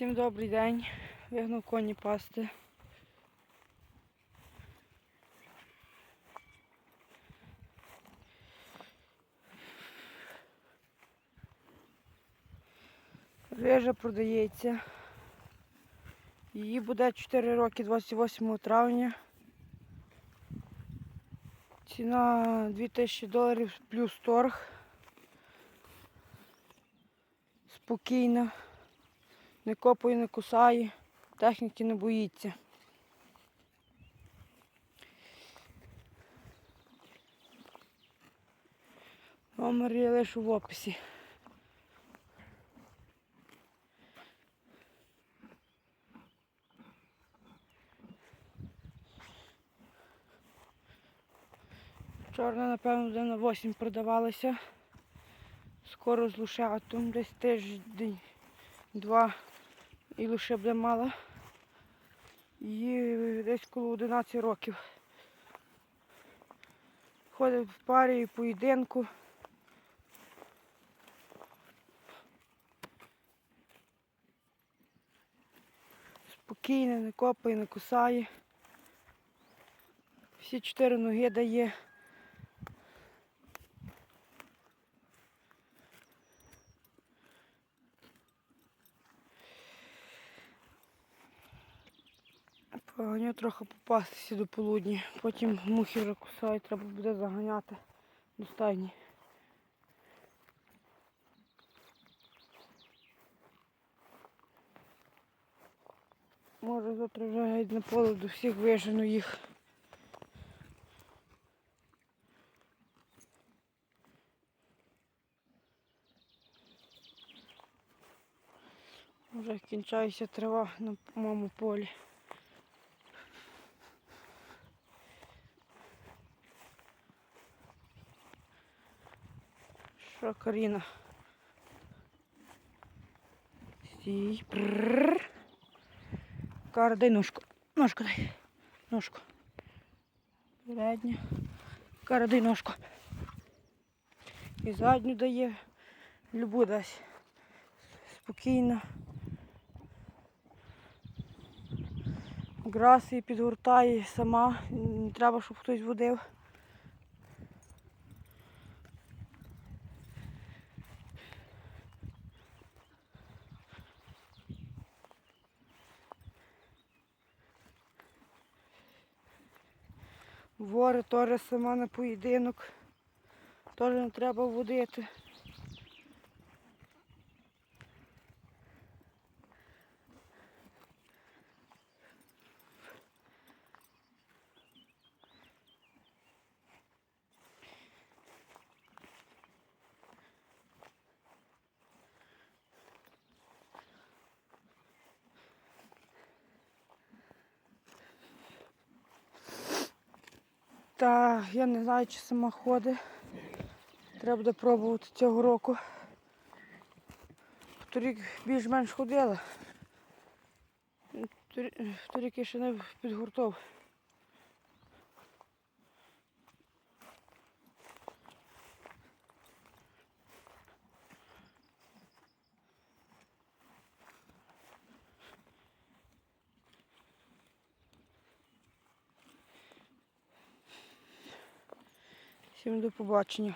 Всім добрий день. Вигнав коні пасти. Рижа продається. Її буде 4 роки 28 травня. Ціна 2000 доларів плюс торг. Спокійна. Не копає, не кусає, техніки не боїться. Номер є лише в описі. Чорна, напевно, буде на 8 продавалася. Скоро з десь тиждень, два і лише буде мала. Їй десь коло 11 років. Ходить в парі і поєдинку. Спокійно, не копає, не кусає. Всі чотири ноги дає. Поганю трохи попастися до полудні. Потім мухи вже кусають, треба буде заганяти до стайні. Може завтра вже геть на поле до всіх вижену їх. Вже кінчається трава на моєму полі. Що, Каріна? Стій. Кара, дай ножку. Ножку дай. Ножку. Передню. Кара, дай ножку. І задню дає. Любу дасть. Спокійно. Граси підгортає сама. Не треба, щоб хтось водив. Вори теж сама на поєдинок. Теж не треба водити. Та я не знаю, чи сама ходить. Треба буде пробувати цього року. Торік більш-менш ходила. Торік я ще не підгуртов. Всім до побачення.